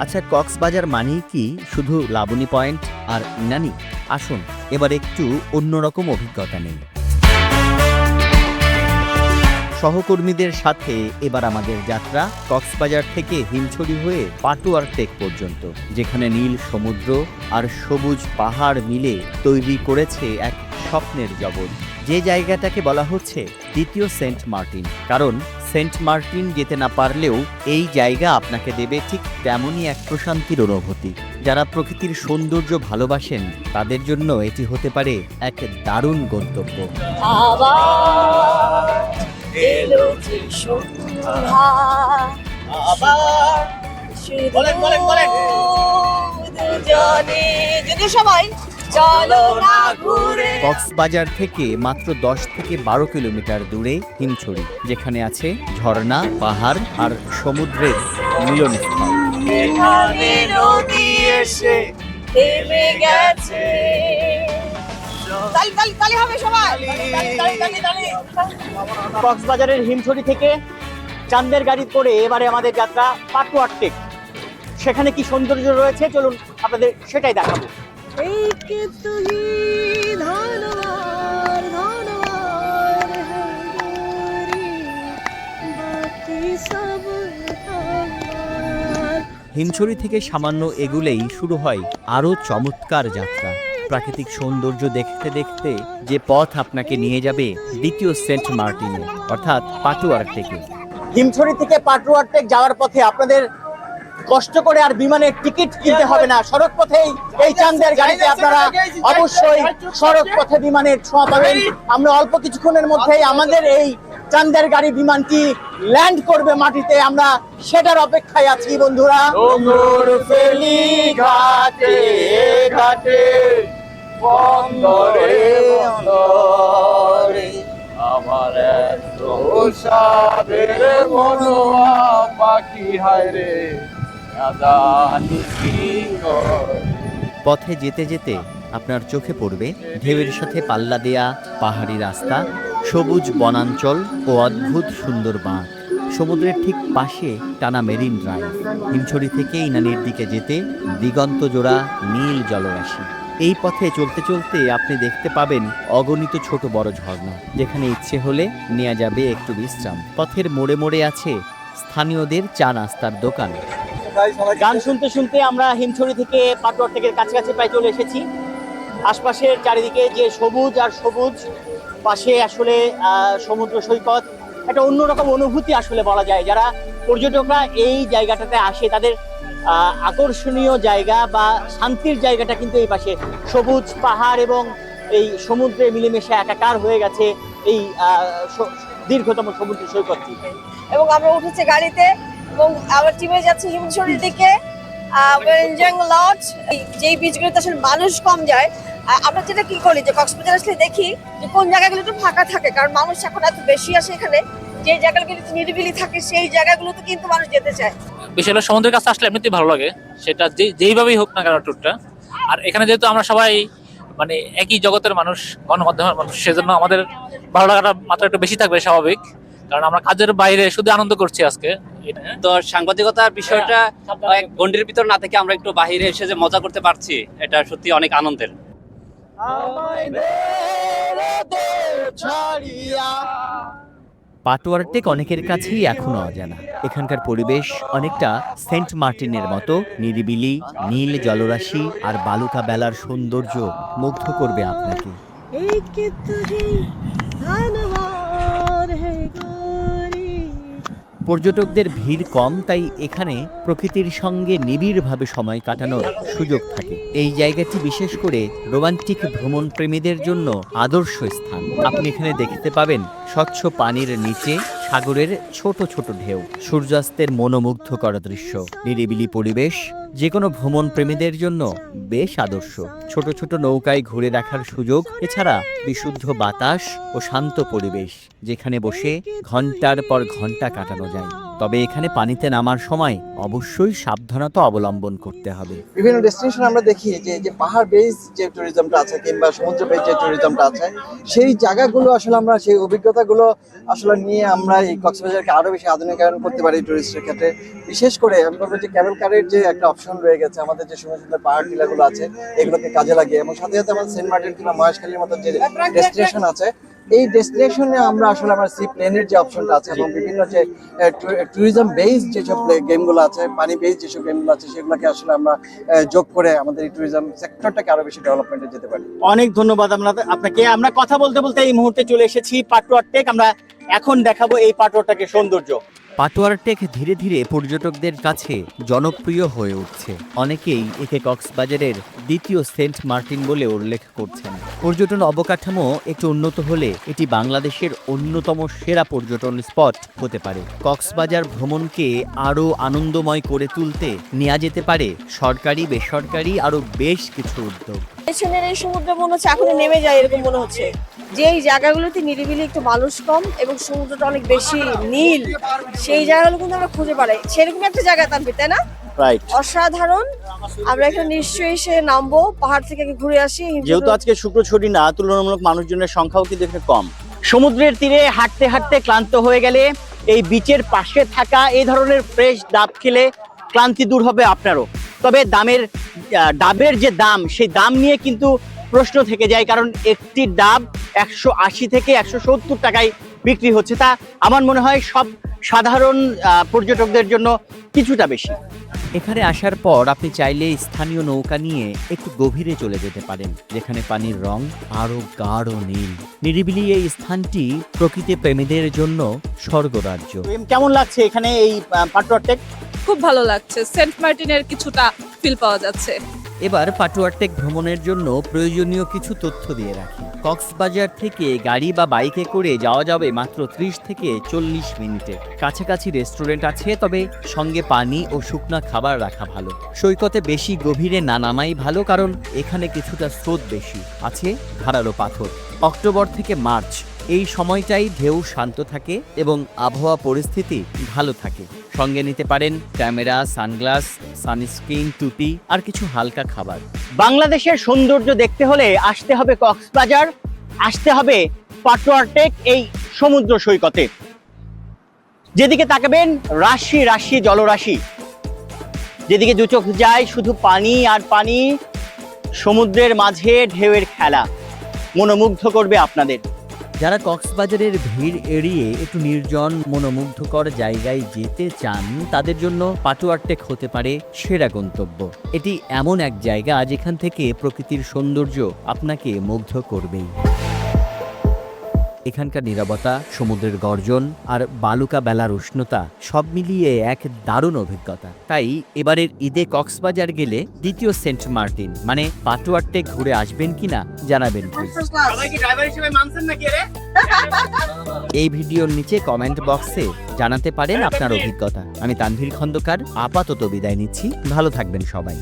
আচ্ছা কক্সবাজার মানেই কি শুধু লাবণী পয়েন্ট আর ইনানি? আসুন, এবার একটু অন্যরকম অভিজ্ঞতা নেই। সহকর্মীদের সাথে এবার আমাদের যাত্রা কক্সবাজার থেকে হিমছড়ি হয়ে পাটুয়ার টেক পর্যন্ত, যেখানে নীল সমুদ্র আর সবুজ পাহাড় মিলে তৈরি করেছে এক স্বপ্নের জগৎ। যে জায়গাটাকে বলা হচ্ছে দ্বিতীয় সেন্ট মার্টিন, কারণ সেন্ট মার্টিন যেতে না পারলেও এই জায়গা আপনাকে দেবে ঠিক তেমনই এক প্রশান্তির অনুভূতি। যারা প্রকৃতির সৌন্দর্য ভালোবাসেন, তাদের জন্য এটি হতে পারে এক দারুণ গন্তব্য। কক্সবাজার থেকে মাত্র দশ থেকে বারো কিলোমিটার দূরে হিমছড়ি, যেখানে আছে ঝর্ণা, পাহাড় আর সমুদ্রের মিলনস্থল। এসে গেছে। কক্সবাজারের হিমছড়ি থেকে চান্দের গাড়ি করে এবারে আমাদের যাত্রা পাটুয়ার টেক। সেখানে কি সৌন্দর্য রয়েছে? চলুন আপনাদের সেটাই দেখাবো। হিমছড়ি থেকে সামান্য এগুলেই শুরু হয় আরও চমৎকার যাত্রা। প্রাকৃতিক সৌন্দর্য দেখতে দেখতে যে পথ আপনাকে নিয়ে যাবে দ্বিতীয় সেন্ট মার্টিনে অর্থাৎ পাটুয়ার থেকে হিমছড়ি থেকে পাটুয়ার টেক যাওয়ার পথে আপনাদের কষ্ট করে আর বিমানের টিকিট কিনতে হবে না। সড়ক পথেই এই চান্দের গাড়িতে আপনারা অবশ্যই সড়ক পথে বিমানের ছোঁয়া পাবেন। আমরা অল্প কিছুক্ষণের মধ্যেই আমাদের এই চান্দের গাড়ি বিমানটি ল্যান্ড করবে মাটিতে। আমরা সেটার অপেক্ষায় আছি বন্ধুরা। ঘাটে ঘাটে। বন্দরে বন্দরে। আমার এত সাদের মনোয়া পাখি, হায় রে কি পথে যেতে যেতে আপনার চোখে পড়বে ঢেউয়ের সাথে পাল্লা দেয়া পাহাড়ি রাস্তা, সবুজ বনাঞ্চল ও অদ্ভুত সুন্দর বাঁধ। সমুদ্রের ঠিক পাশে টানা মেরিন ড্রাইভ। হিমছড়ি থেকে ইনানির দিকে যেতে দিগন্ত জোড়া নীল জলরাশি। এই পথে চলতে চলতে আপনি দেখতে পাবেন অগণিত ছোট বড় ঝর্ণা। যেখানে ইচ্ছে হলে নেওয়া যাবে একটু বিশ্রাম। পথের মোড়ে মোড়ে আছে স্থানীয়দের চা নাস্তার দোকান। গান শুনতে শুনতে আমরা হিমছড়ি থেকে পাটুয়ার টেকের কাছাকাছি প্রায় চলে এসেছি। আশপাশের চারিদিকে যে সবুজ আর সবুজ, পাশে আসলে সমুদ্র সৈকত। একটা অন্যরকম অনুভূতি আসলে বলা যায়। যারা পর্যটকরা এই জায়গাটাতে আসে, তাদের আকর্ষণীয় জায়গা বা শান্তির জায়গাটা কিন্তু এই পাশে। সবুজ পাহাড় এবং এই সমুদ্রে মিলেমিশে একাকার হয়ে গেছে এই দীর্ঘতম সমুদ্র সৈকতটি। এবং আমরা উঠেছি গাড়িতে এবং আবার টিমে যাচ্ছি হিমছড়ির দিকে। লট যেই বিচগুলোতে আসলে মানুষ কম যায় আমরা যেটা কি করি যে কক্সবাজার আসলে দেখি যে কোন জায়গাগুলো একটু ফাঁকা থাকে, কারণ মানুষ এখন এত বেশি আসে এখানে। যে জায়গাগুলো নিরিবিলি থাকে সেই জায়গাগুলোতে কিন্তু মানুষ যেতে চায়। বিশেষ হলো সমুদ্রের কাছে আসলে এমনিতেই ভালো লাগে। সেটা যে যেইভাবেই হোক না কেন ট্যুরটা আর এখানে যেহেতু আমরা সবাই মানে একই জগতের মানুষ গণমাধ্যমের মানুষ সেজন্য আমাদের ভালো লাগাটা মাত্রা একটু বেশি থাকবে স্বাভাবিক। কারণ আমরা কাজের বাইরে শুধু আনন্দ করছি আজকে। তো সাংবাদিকতার বিষয়টা এক গন্ডির ভিতর না থেকে আমরা একটু বাহিরে এসে যে মজা করতে পারছি এটা সত্যি অনেক আনন্দের। পাটোয়ার টেক অনেকের কাছেই এখনও অজানা। এখানকার পরিবেশ অনেকটা সেন্ট মার্টিনের মতো, নিরিবিলি, নীল জলরাশি আর বালুকা বেলার সৌন্দর্য মুগ্ধ করবে আপনাকে। পর্যটকদের ভিড় কম, তাই এখানে প্রকৃতির সঙ্গে নিবিড়ভাবে সময় কাটানোর সুযোগ থাকে। এই জায়গাটি বিশেষ করে রোমান্টিক ভ্রমণ প্রেমীদের জন্য আদর্শ স্থান। আপনি এখানে দেখতে পাবেন স্বচ্ছ পানির নিচে সাগরের ছোট ছোট ঢেউ, সূর্যাস্তের মনোমুগ্ধকর দৃশ্য, নিরিবিলি পরিবেশ যে কোনো ভ্রমণ প্রেমীদের জন্য বেশ আদর্শ। ছোট ছোট নৌকায় ঘুরে দেখার সুযোগ, এছাড়া বিশুদ্ধ বাতাস ও শান্ত পরিবেশ, যেখানে বসে ঘণ্টার পর ঘণ্টা কাটানো যায়। তবে এখানে পানিতে নামার সময় অবশ্যই সাবধানতা অবলম্বন করতে হবে। বিভিন্ন ডেস্টিনেশন আমরা দেখি যে যে পাহাড় বেস যে ট্যুরিজমটা আছে কিংবা সমুদ্র বেস যে ট্যুরিজমটা আছে, সেই জায়গাগুলো আসলে আমরা, সেই অভিজ্ঞতাগুলো আসলে নিয়ে আমরা এই কক্সবাজারকে আরও বেশি আধুনিকায়ন করতে পারি ট্যুরিস্টের ক্ষেত্রে। বিশেষ করে আমি বলব যে ক্যাবেল কারের যে একটা অপশন রয়ে গেছে, আমাদের যে সুন্দর সুন্দর পাহাড় টিলাগুলো আছে, এগুলোকে কাজে লাগিয়ে, এবং সাথে সাথে আমাদের সেন্ট মার্টিন কিংবা মহেশখালীর মতো যে ডেস্টিনেশন আছে এই ডেস্টিনেশনে আমরা আসলে আমার সি প্লেনের যে অপশনটা আছে এবং বিভিন্ন যে ট্যুরিজম বেস যেসব গেমগুলো আছে পানি বেস যেসব গেমগুলো আছে, সেগুলোকে আসলে আমরা যোগ করে আমাদের এই ট্যুরিজম সেক্টরটাকে আরও বেশি ডেভেলপমেন্টে যেতে পারি। অনেক ধন্যবাদ আমরা আপনাকে। আমরা কথা বলতে বলতে এই মুহূর্তে চলে এসেছি পাটুয়ার টেক আমরা এখন দেখাবো এই পাটুয়ারটাকে সৌন্দর্য। পাটোয়ার টেক ধীরে ধীরে পর্যটকদের কাছে জনপ্রিয় হয়ে উঠছে। অনেকেই একে কক্সবাজারের দ্বিতীয় সেন্ট মার্টিন বলে উল্লেখ করছেন। পর্যটন অবকাঠামো একটু উন্নত হলে এটি বাংলাদেশের অন্যতম সেরা পর্যটন স্পট হতে পারে। কক্সবাজার ভ্রমণকে আরও আনন্দময় করে তুলতে নেওয়া যেতে পারে সরকারি, বেসরকারি আরও বেশ কিছু উদ্যোগ। পেছনের এই সমুদ্র মনে হচ্ছে এখনই নেমে যায় এরকম মনে হচ্ছে। যে এই জায়গাগুলোতে নিরিবিলি একটু মানুষ কম এবং সমুদ্রটা অনেক বেশি নীল সেই জায়গাগুলো কিন্তু আমরা খুঁজে পাই সেরকম একটা জায়গা তানভীর তাই না? অসাধারণ। আমরা এখানে নিশ্চয়ই এসে নামবো পাহাড় থেকে ঘুরে আসি যেহেতু আজকে শুক্র ছুটি না তুলনামূলক মানুষজনের সংখ্যাও কিন্তু এখানে কম। সমুদ্রের তীরে হাঁটতে হাঁটতে ক্লান্ত হয়ে গেলে এই বিচের পাশে থাকা এই ধরনের ফ্রেশ ডাব খেলে ক্লান্তি দূর হবে আপনারও। তবে দামের ডাবের যে দাম সেই দাম নিয়ে কিন্তু প্রশ্ন থেকে যায় কারণ একটি ডাব একশো আশি থেকে একশো সত্তর টাকায় বিক্রি হচ্ছে। তা আমার মনে হয় সব সাধারণ পর্যটকদের জন্য কিছুটা বেশি। এখানে আসার পর আপনি চাইলে স্থানীয় নৌকা নিয়ে একটু গভীরে চলে যেতে পারেন যেখানে পানির রং আরও গাঢ় নীল। নিরিবিলি এই স্থানটি প্রকৃতি প্রেমীদের জন্য স্বর্গরাজ্য। কেমন লাগছে এখানে এই পাটুয়ার টেক খুব ভালো লাগছে। সেন্ট মার্টিনের কিছুটা ফিল পাওয়া যাচ্ছে। এবার পাটুয়ারটেক ভ্রমণের জন্য প্রয়োজনীয় কিছু তথ্য দিয়ে রাখি। কক্সবাজার থেকে গাড়ি বা বাইকে করে যাওয়া যাবে মাত্র ত্রিশ থেকে চল্লিশ মিনিটে। কাছাকাছি রেস্টুরেন্ট আছে, তবে সঙ্গে পানি ও শুকনা খাবার রাখা ভালো। সৈকতে বেশি গভীরে না নামাই ভালো, কারণ এখানে কিছুটা স্রোত বেশি। আছে ধারালো পাথর। অক্টোবর থেকে মার্চ এই সময়টাই ঢেউ শান্ত থাকে এবং আবহাওয়া পরিস্থিতি ভালো থাকে। সঙ্গে নিতে পারেন ক্যামেরা, সানগ্লাস, সানস্ক্রিন, টুপি আর কিছু হালকা খাবার। বাংলাদেশের সৌন্দর্য দেখতে হলে আসতে হবে কক্সবাজার, আসতে হবে পাটুয়ার টেক এই সমুদ্র সৈকতে। যেদিকে তাকাবেন, রাশি রাশি, জলরাশি। যেদিকে দু চোখ যায়, শুধু পানি আর পানি, সমুদ্রের মাঝে ঢেউয়ের খেলা। মনোমুগ্ধ করবে আপনাদের। যারা কক্সবাজারের ভিড় এড়িয়ে একটু নির্জন, মনোমুগ্ধকর জায়গায় যেতে চান, তাদের জন্য পাটুয়ারটেক হতে পারে সেরা গন্তব্য। এটি এমন এক জায়গা যেখান থেকে প্রকৃতির সৌন্দর্য আপনাকে মুগ্ধ করবেই। এখানকার নিরাপত্তা সমুদ্রের গর্জন আর বালুকা বেলার উষ্ণতা সব মিলিয়ে এক দারুণ অভিজ্ঞতা। তাই এবারের ঈদে কক্সবাজার গেলে দ্বিতীয় সেন্ট মার্টিন মানে পাটুয়ারটেক ঘুরে আসবেন কিনা জানাবেন এই ভিডিওর নিচে কমেন্ট বক্সে জানাতে পারেন আপনার অভিজ্ঞতা। আমি তানভীর খন্দকার আপাতত বিদায় নিচ্ছি। ভালো থাকবেন সবাই।